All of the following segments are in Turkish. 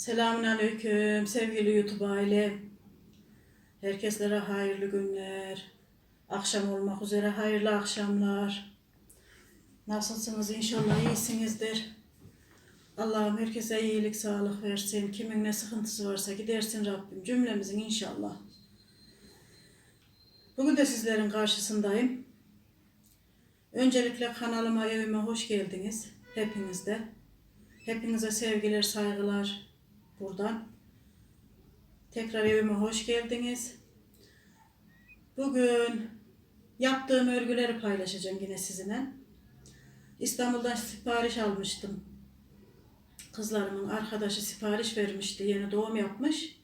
Selamünaleyküm sevgili YouTube aile. Herkeslere hayırlı günler. Akşam olmak üzere hayırlı akşamlar. Nasılsınız? İnşallah iyisinizdir. Allah'ım herkese iyilik, sağlık versin. Kimin ne sıkıntısı varsa gidersin Rabbim. Cümlemizin inşallah. Bugün de sizlerin karşısındayım. Öncelikle kanalıma, evime hoş geldiniz. Hepiniz de. Hepinize sevgiler, saygılar buradan. Tekrar evime hoş geldiniz. Bugün yaptığım örgüleri paylaşacağım yine sizinle. İstanbul'dan sipariş almıştım. Kızlarımın arkadaşı sipariş vermişti. Yeni doğum yapmış.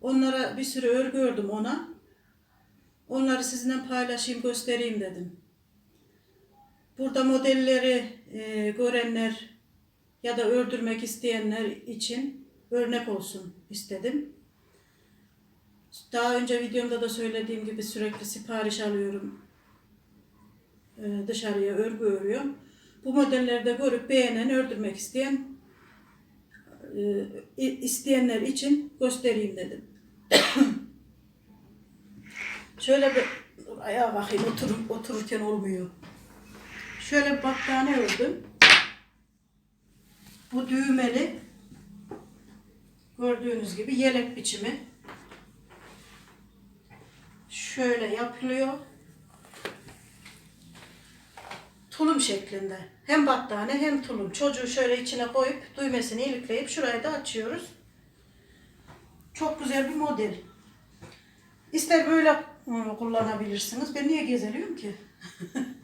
Onlara bir sürü örgü ördüm ona. Onları sizinle paylaşayım, göstereyim dedim. Burada modelleri e, görenler ya da ördürmek isteyenler için örnek olsun istedim. Daha önce videomda da söylediğim gibi sürekli sipariş alıyorum. E, dışarıya örgü örüyorum. Bu modelleri de görüp beğenen, ördürmek isteyen e, isteyenler için göstereyim dedim. Şöyle bir ayağa bakayım otur, otururken olmuyor. Şöyle bir battaniye ördüm. Bu düğmeli gördüğünüz gibi yelek biçimi. Şöyle yapılıyor. Tulum şeklinde. Hem battaniye hem tulum. Çocuğu şöyle içine koyup düğmesini ilikleyip şurayı da açıyoruz. Çok güzel bir model. İster böyle ıı, kullanabilirsiniz. Ben niye gezeliyorum ki?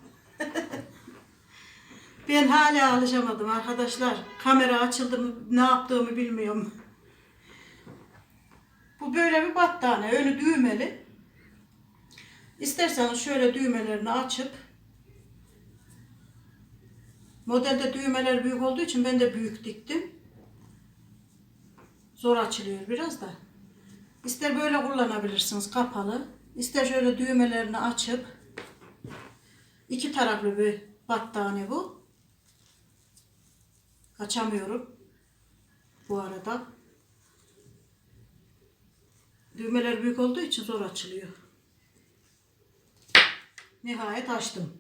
ben hala alışamadım arkadaşlar. Kamera açıldı mı ne yaptığımı bilmiyorum. Bu böyle bir battaniye. Önü düğmeli. İsterseniz şöyle düğmelerini açıp modelde düğmeler büyük olduğu için ben de büyük diktim. Zor açılıyor biraz da. İster böyle kullanabilirsiniz kapalı. İster şöyle düğmelerini açıp iki taraflı bir battaniye bu. Açamıyorum. Bu arada. Düğmeler büyük olduğu için zor açılıyor. Nihayet açtım.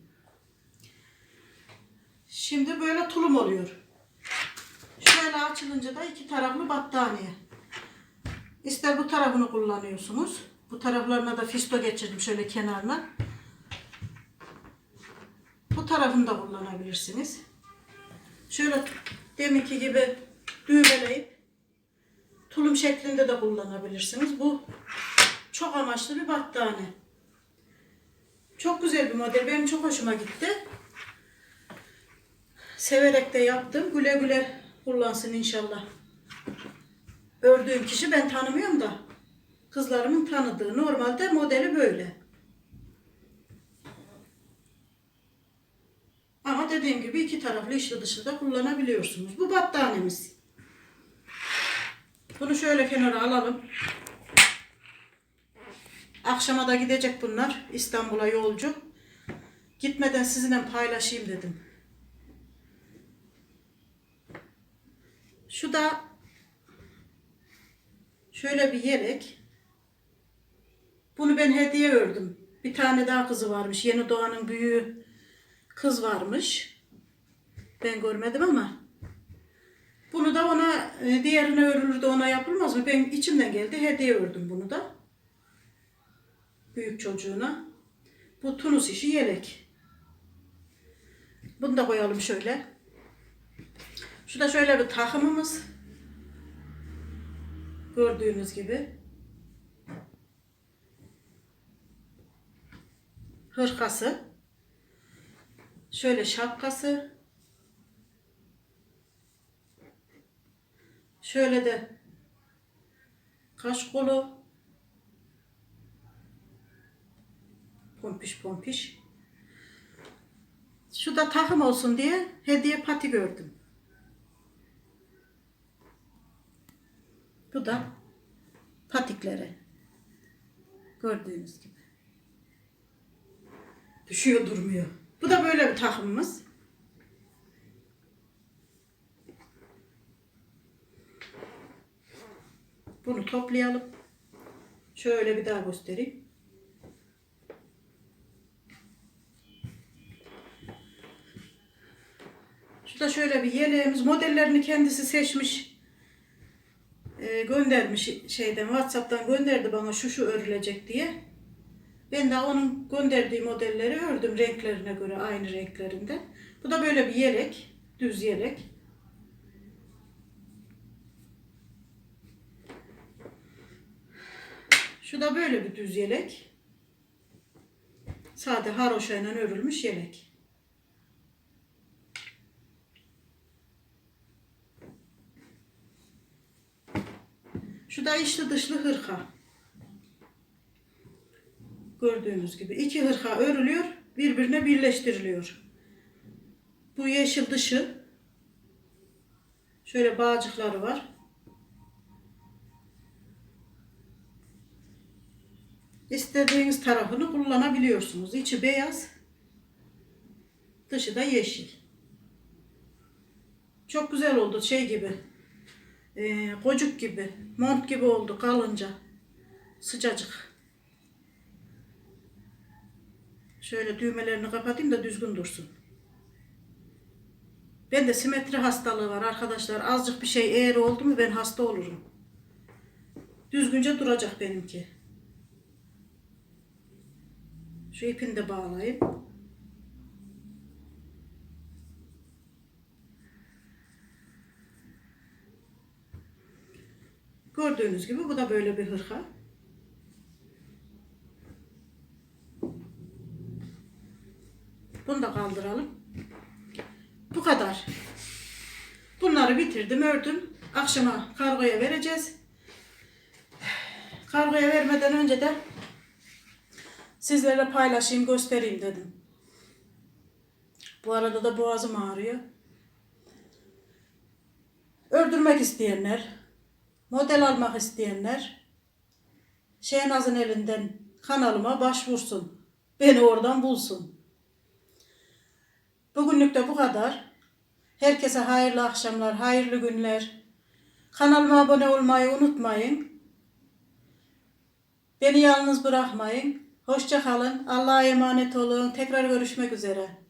Şimdi böyle tulum oluyor. Şöyle açılınca da iki taraflı battaniye. İster bu tarafını kullanıyorsunuz. Bu taraflarına da fisto geçirdim şöyle kenarına. Bu tarafını da kullanabilirsiniz. Şöyle deminki gibi düğmeleyip tulum şeklinde de kullanabilirsiniz. Bu çok amaçlı bir battaniye. Çok güzel bir model. Benim çok hoşuma gitti. Severek de yaptım. Güle güle kullansın inşallah. Ördüğüm kişi ben tanımıyorum da kızlarımın tanıdığı. Normalde modeli böyle. Ama dediğim gibi iki taraflı içli dışı da kullanabiliyorsunuz. Bu battaniyemiz. Bunu şöyle kenara alalım. Akşama da gidecek bunlar. İstanbul'a yolcu. Gitmeden sizinle paylaşayım dedim. Şu da şöyle bir yelek. Bunu ben hediye ördüm. Bir tane daha kızı varmış. Yeni doğanın büyüğü kız varmış. Ben görmedim ama. Bunu da ona e, diğerine örülür ona yapılmaz mı? Ben içimden geldi hediye ördüm bunu da. Büyük çocuğuna. Bu Tunus işi yelek. Bunu da koyalım şöyle. Şu da şöyle bir takımımız. Gördüğünüz gibi. Hırkası. Şöyle şapkası. Şöyle de kaş kolu. Pompiş pompiş. Şu da takım olsun diye hediye pati gördüm. Bu da patikleri. Gördüğünüz gibi. Düşüyor durmuyor. Bu da böyle bir takımımız. Bunu toplayalım. Şöyle bir daha göstereyim. Şurada şöyle bir yeleğimiz. Modellerini kendisi seçmiş. Ee, göndermiş şeyden Whatsapp'tan gönderdi bana şu şu örülecek diye. Ben de onun gönderdiği modelleri ördüm renklerine göre aynı renklerinde. Bu da böyle bir yelek. Düz yelek. Şu da böyle bir düz yelek. Sade haroşayla örülmüş yelek. Şu da içli dışlı hırka. Gördüğünüz gibi iki hırka örülüyor, birbirine birleştiriliyor. Bu yeşil dışı. Şöyle bağcıkları var. İstediğiniz tarafını kullanabiliyorsunuz. İçi beyaz, dışı da yeşil. Çok güzel oldu şey gibi. Ee, kocuk gibi, mont gibi oldu kalınca. Sıcacık. Şöyle düğmelerini kapatayım da düzgün dursun. Ben de simetri hastalığı var arkadaşlar. Azıcık bir şey eğri oldu mu ben hasta olurum. Düzgünce duracak benimki. Şu ipini de bağlayayım. Gördüğünüz gibi bu da böyle bir hırka. Bunu da kaldıralım. Bu kadar. Bunları bitirdim, ördüm. Akşama kargoya vereceğiz. Kargoya vermeden önce de sizlerle paylaşayım, göstereyim dedim. Bu arada da boğazım ağrıyor. Ördürmek isteyenler, model almak isteyenler Şehnaz'ın elinden kanalıma başvursun. Beni oradan bulsun. Bugünlük de bu kadar. Herkese hayırlı akşamlar, hayırlı günler. Kanalıma abone olmayı unutmayın. Beni yalnız bırakmayın. Hoşça kalın. Allah'a emanet olun. Tekrar görüşmek üzere.